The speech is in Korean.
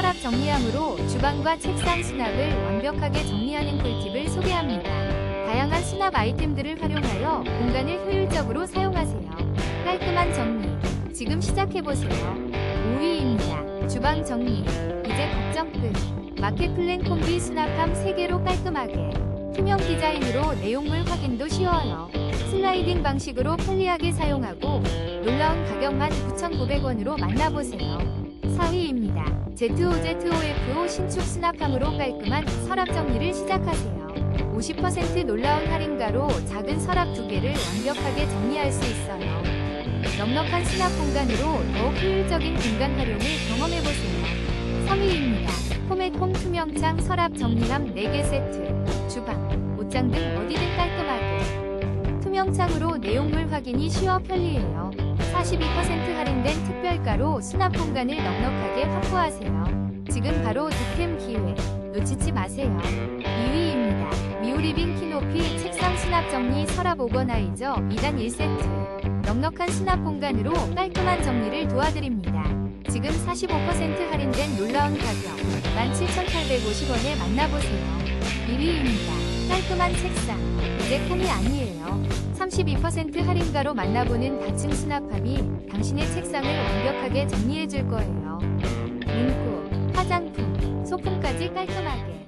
서랍 정리함으로 주방과 책상 수납을 완벽하게 정리하는 꿀팁을 소개합니다. 다양한 수납 아이템들을 활용하여 공간을 효율적으로 사용하세요. 깔끔한 정리. 지금 시작해보세요. 5위입니다. 주방 정리. 이제 걱정 끝. 마켓플랜 콤비 수납함 3개로 깔끔하게. 투명 디자인으로 내용물 확인도 쉬워요. 슬라이딩 방식으로 편리하게 사용하고 놀라운 가격만 9,900원으로 만나보세요. 4위입니다. Z5ZOFO 신축 수납함으로 깔끔한 서랍 정리를 시작하세요. 50% 놀라운 할인가로 작은 서랍 두 개를 완벽하게 정리할 수 있어요. 넉넉한 수납 공간으로 더욱 효율적인 공간 활용을 경험해보세요. 3위입니다. 포메콤 투명창 서랍 정리함 4개 세트. 주방, 옷장 등 어디든 깔끔하게. 투명창으로 내용물 확인이 쉬워 편리해요. 42% 할인된 특별가로 수납 공간을 넉넉하게 확보하세요. 지금 바로 득템 기회. 놓치지 마세요. 2위입니다. 미오리빙 키높이 책상 수납 정리 서랍 오거나이저 2단 1세트. 넉넉한 수납 공간으로 깔끔한 정리를 도와드립니다. 지금 45% 할인된 놀라운 가격 17,850원에 만나보세요. 1위입니다. 깔끔한 책상. 이제 꿈이 아니에요. 32% 할인가로 만나보는 다층 수납함이 당신의 책상을 완벽하게 정리해줄 거예요. 문구, 화장품, 소품까지 깔끔하게. 지금 바로 2만